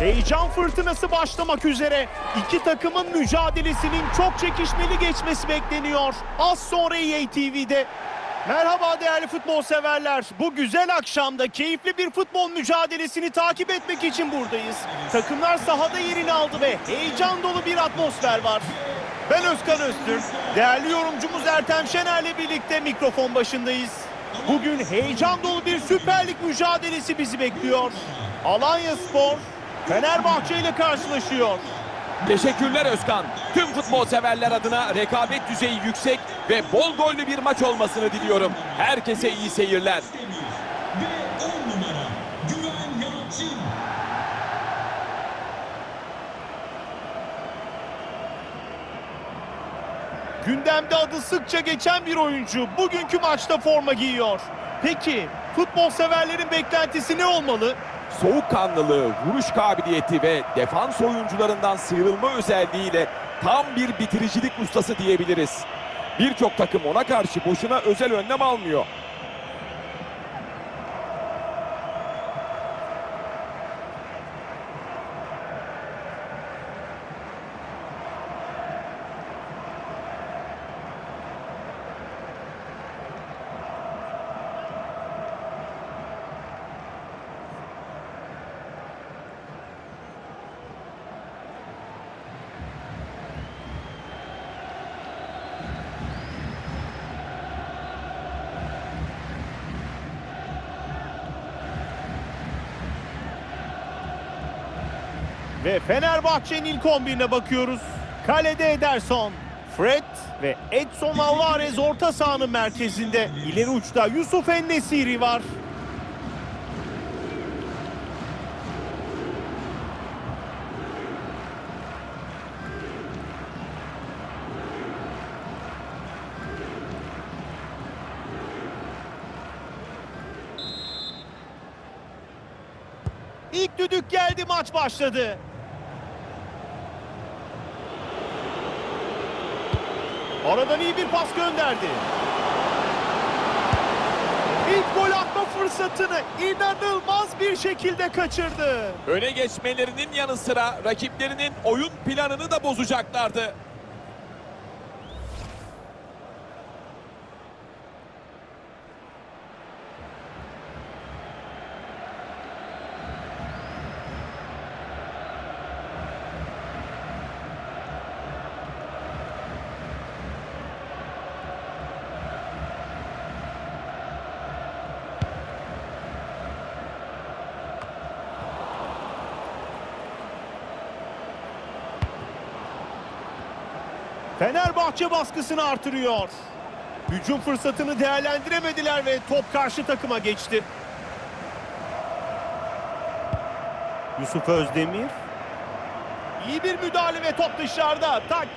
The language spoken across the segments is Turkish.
Heyecan fırtınası başlamak üzere. İki takımın mücadelesinin çok çekişmeli geçmesi bekleniyor. Az sonra EA TV'de. Merhaba değerli futbol severler. Bu güzel akşamda keyifli bir futbol mücadelesini takip etmek için buradayız. Takımlar sahada yerini aldı ve heyecan dolu bir atmosfer var. Ben Özkan Öztürk. Değerli yorumcumuz Ertem Şener'le birlikte mikrofon başındayız. Bugün heyecan dolu bir Süper Lig mücadelesi bizi bekliyor. Alanya Spor Fenerbahçe ile karşılaşıyor. Teşekkürler Özkan. Tüm futbol severler adına rekabet düzeyi yüksek ve bol gollü bir maç olmasını diliyorum. Herkese iyi seyirler. Ve 10 numara Güven Yalçın. Gündemde adı sıkça geçen bir oyuncu bugünkü maçta forma giyiyor. Peki futbol severlerin beklentisi ne olmalı? Soğukkanlılığı, vuruş kabiliyeti ve defans oyuncularından sıyrılma özelliğiyle tam bir bitiricilik ustası diyebiliriz. Birçok takım ona karşı boşuna özel önlem almıyor. Ve Fenerbahçe'nin ilk 11'ine bakıyoruz. Kalede Ederson, Fred ve Edson Alvarez orta sahanın merkezinde. İleri uçta Yusuf Ennesiri var. İlk düdük geldi maç başladı. Aradan iyi bir pas gönderdi. İlk gol atma fırsatını inanılmaz bir şekilde kaçırdı. Öne geçmelerinin yanı sıra rakiplerinin oyun planını da bozacaklardı. Fenerbahçe baskısını artırıyor. Hücum fırsatını değerlendiremediler ve top karşı takıma geçti. Yusuf Özdemir. İyi bir müdahale ve top dışarıda. Taç.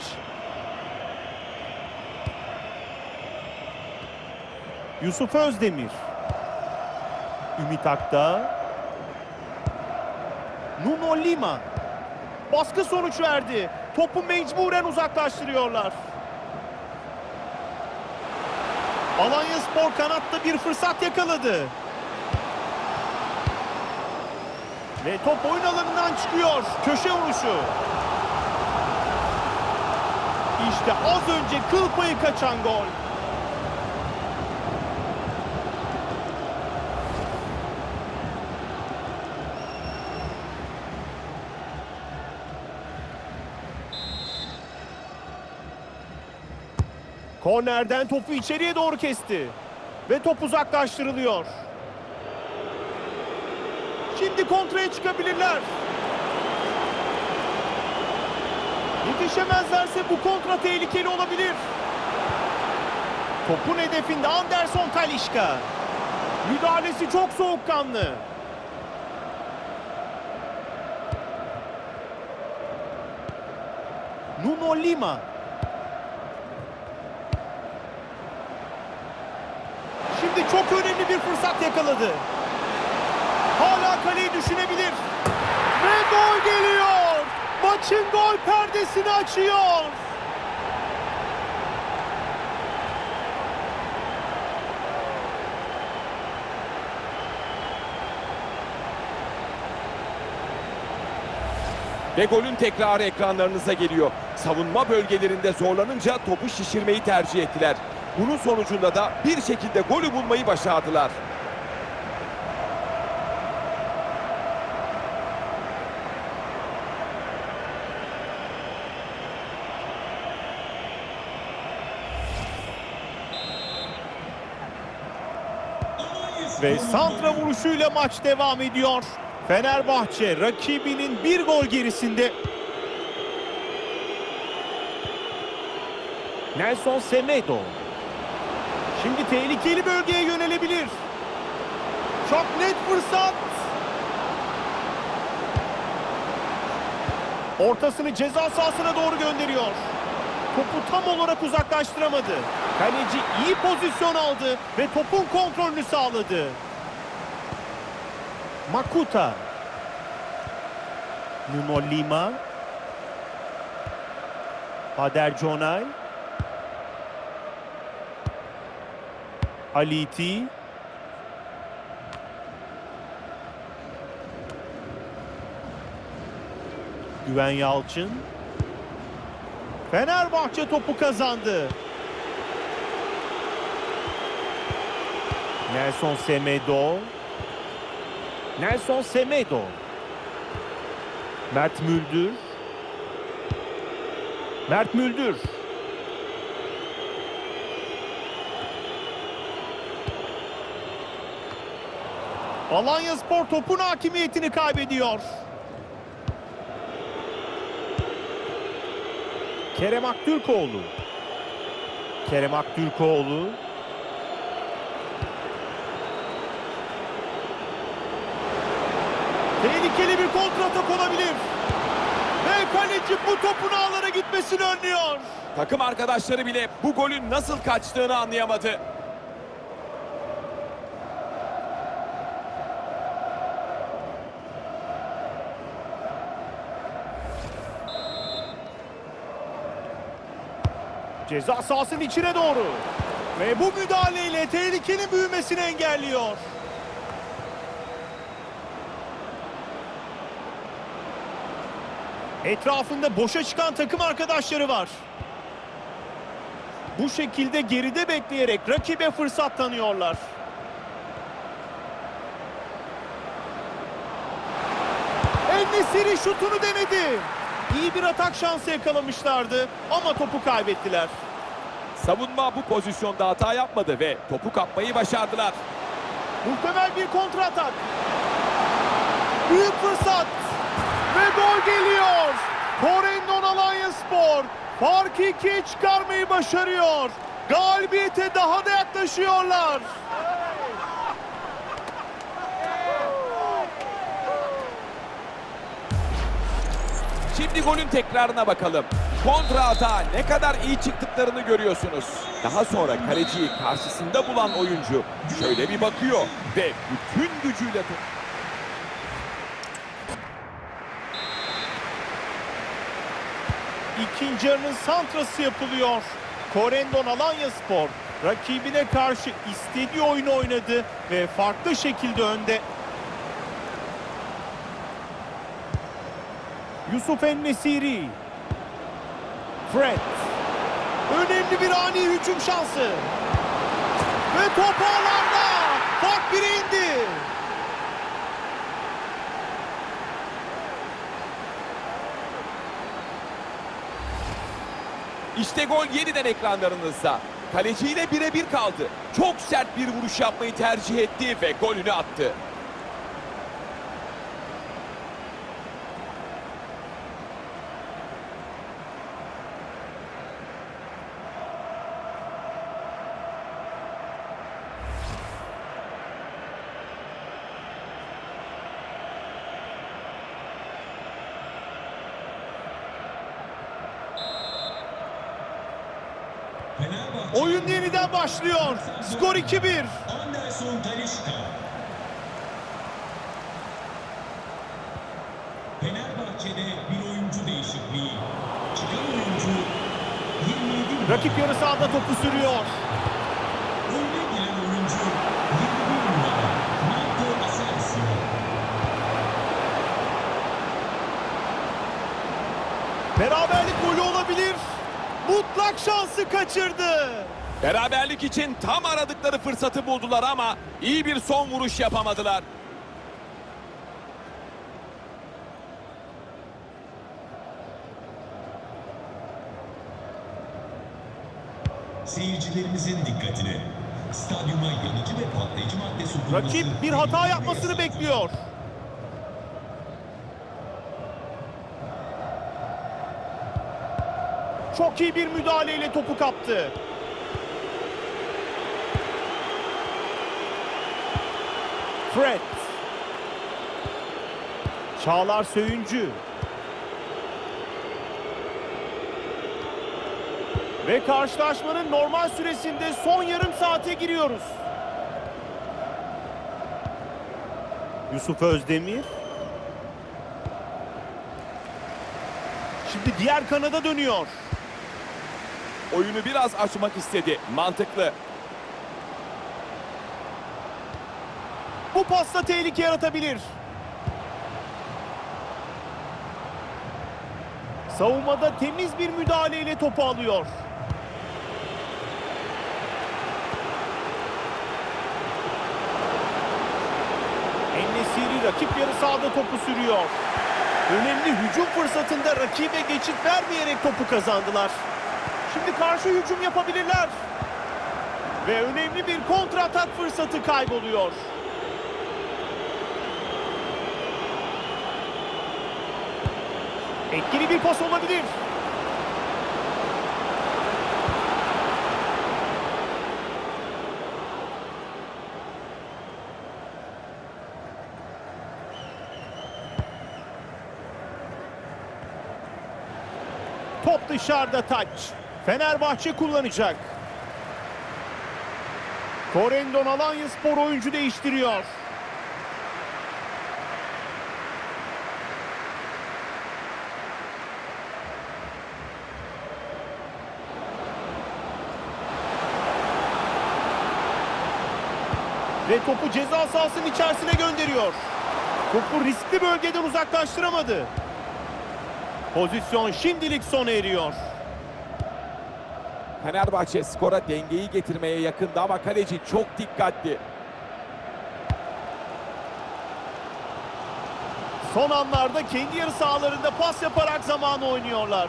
Yusuf Özdemir. Ümit Akta. Nuno Lima. Baskı sonuç verdi. Topu mecburen uzaklaştırıyorlar. Alanya Spor kanatta bir fırsat yakaladı. Ve top oyun alanından çıkıyor. Köşe vuruşu. İşte az önce kıl payı kaçan gol. Kornerden topu içeriye doğru kesti. Ve top uzaklaştırılıyor. Şimdi kontraya çıkabilirler. Yetişemezlerse bu kontra tehlikeli olabilir. Topun hedefinde Anderson Talişka. Müdahalesi çok soğukkanlı. Nuno Lima. Şimdi çok önemli bir fırsat yakaladı. Hala kaleyi düşünebilir. Ve gol geliyor. Maçın gol perdesini açıyor. Ve golün tekrarı ekranlarınıza geliyor. Savunma bölgelerinde zorlanınca topu şişirmeyi tercih ettiler. Bunun sonucunda da bir şekilde golü bulmayı başardılar. Ve santra vuruşuyla maç devam ediyor. Fenerbahçe rakibinin bir gol gerisinde. Nelson Semedo. Şimdi tehlikeli bölgeye yönelebilir. Çok net fırsat. Ortasını ceza sahasına doğru gönderiyor. Topu tam olarak uzaklaştıramadı. Kaleci iyi pozisyon aldı ve topun kontrolünü sağladı. Makuta. Nuno Lima. Hader Conay. Aliti. Güven Yalçın. Fenerbahçe topu kazandı. Nelson Semedo. Nelson Semedo. Mert Müldür. Mert Müldür. Alanya Spor topun hakimiyetini kaybediyor. Kerem Aktürkoğlu. Kerem Aktürkoğlu. Tehlikeli bir kontratak olabilir. Ve kaleci bu topun ağlara gitmesini önlüyor. Takım arkadaşları bile bu golün nasıl kaçtığını anlayamadı. Ceza sahasının içine doğru. Ve bu müdahaleyle tehlikenin büyümesini engelliyor. Etrafında boşa çıkan takım arkadaşları var. Bu şekilde geride bekleyerek rakibe fırsat tanıyorlar. En-Nesyri şutunu denedi. İyi bir atak şansı yakalamışlardı ama topu kaybettiler. Savunma bu pozisyonda hata yapmadı ve topu kapmayı başardılar. Muhtemel bir kontratak. Büyük fırsat. Ve gol geliyor. Korendon Alanya Spor farkı ikiye çıkarmayı başarıyor. Galibiyete daha da yaklaşıyorlar. Şimdi golün tekrarına bakalım. Kontra hata ne kadar iyi çıktıklarını görüyorsunuz. Daha sonra kaleciyi karşısında bulan oyuncu şöyle bir bakıyor ve bütün gücüyle İkinci yarının santrası yapılıyor. Korendon Alanya Spor rakibine karşı istediği oyunu oynadı ve farklı şekilde önde. Yusuf Ennesiri. Fred. Önemli bir ani hücum şansı. Ve top ağlarda. Fark bire indi. İşte gol yeniden ekranlarınızda. Kaleciyle birebir kaldı. Çok sert bir vuruş yapmayı tercih etti ve golünü attı. Oyun yeniden başlıyor. Skor 2-1. Anderson Talişka. Fenerbahçe'de bir oyuncu değişikliği. Çıkan oyuncu 27 numara. Rakip yarı sahada topu sürüyor. Oyuna giren oyuncu 21 numara. Marco Asensio. Beraberlik golü olabilir. Mutlak şansı kaçırdı. Beraberlik için tam aradıkları fırsatı buldular ama iyi bir son vuruş yapamadılar. Seyircilerimizin dikkatine. Stadyuma yanıcı ve patlayıcı madde sunulması... Rakip bir hata yapmasını bekliyor. Çok iyi bir müdahaleyle topu kaptı. Fred. Çağlar Söyüncü. Ve karşılaşmanın normal süresinde son yarım saate giriyoruz. Yusuf Özdemir. Şimdi diğer kanada dönüyor. Oyunu biraz açmak istedi. Mantıklı. Bu pasta tehlike yaratabilir. Savunmada temiz bir müdahaleyle topu alıyor. Ennesiri rakip yarı sahada topu sürüyor. Önemli hücum fırsatında rakibe geçit vermeyerek topu kazandılar. Şimdi karşı hücum yapabilirler. Ve önemli bir kontratak fırsatı kayboluyor. Etkili bir pas olabilir. Top dışarıda taç. Fenerbahçe kullanacak. Korendon Alanya Spor oyuncu değiştiriyor. Ve topu ceza sahasının içerisine gönderiyor. Topu riskli bölgeden uzaklaştıramadı. Pozisyon şimdilik sona eriyor. Fenerbahçe skora dengeyi getirmeye yakındı ama kaleci çok dikkatli. Son anlarda kendi yarı sahalarında pas yaparak zamanı oynuyorlar.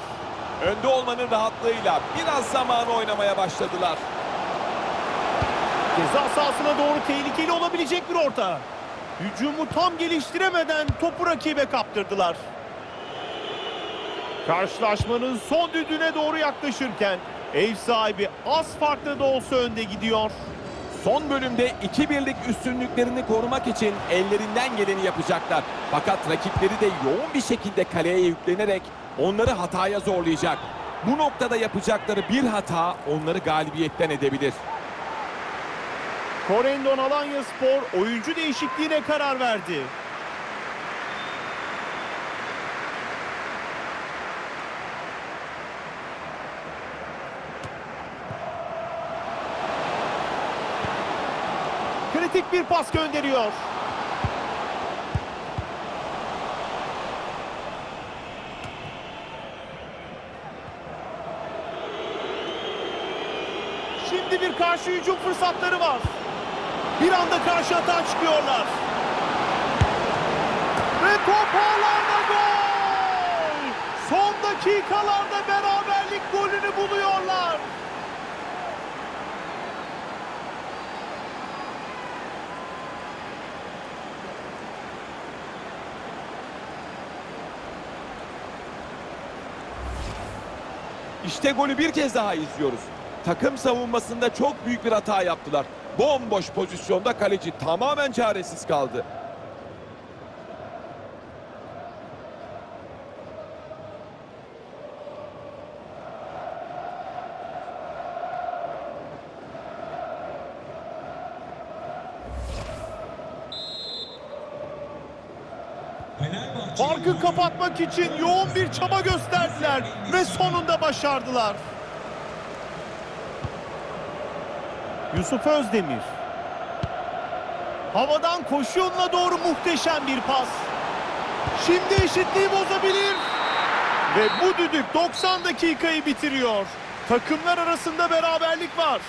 Önde olmanın rahatlığıyla biraz zamanı oynamaya başladılar. Ceza sahasına doğru tehlikeli olabilecek bir orta. Hücumu tam geliştiremeden topu rakibe kaptırdılar. Karşılaşmanın son düdüğüne doğru yaklaşırken ev sahibi az farklı da olsa önde gidiyor. Son bölümde iki birlik üstünlüklerini korumak için ellerinden geleni yapacaklar. Fakat rakipleri de yoğun bir şekilde kaleye yüklenerek onları hataya zorlayacak. Bu noktada yapacakları bir hata onları galibiyetten edebilir. Korendon Alanya Spor oyuncu değişikliğine karar verdi. Kritik bir pas gönderiyor. Şimdi bir karşı hücum fırsatları var. Bir anda karşı atağa çıkıyorlar. Ve top ağlarda gol! Son dakikalarda beraberlik golünü buluyorlar. İşte golü bir kez daha izliyoruz. Takım savunmasında çok büyük bir hata yaptılar. Bomboş pozisyonda kaleci tamamen çaresiz kaldı. Farkı kapatmak için yoğun bir çaba gösterdiler ve sonunda başardılar. Yusuf Özdemir. Havadan koşu yoluna doğru muhteşem bir pas. Şimdi eşitliği bozabilir. Ve bu düdük 90 dakikayı bitiriyor. Takımlar arasında beraberlik var.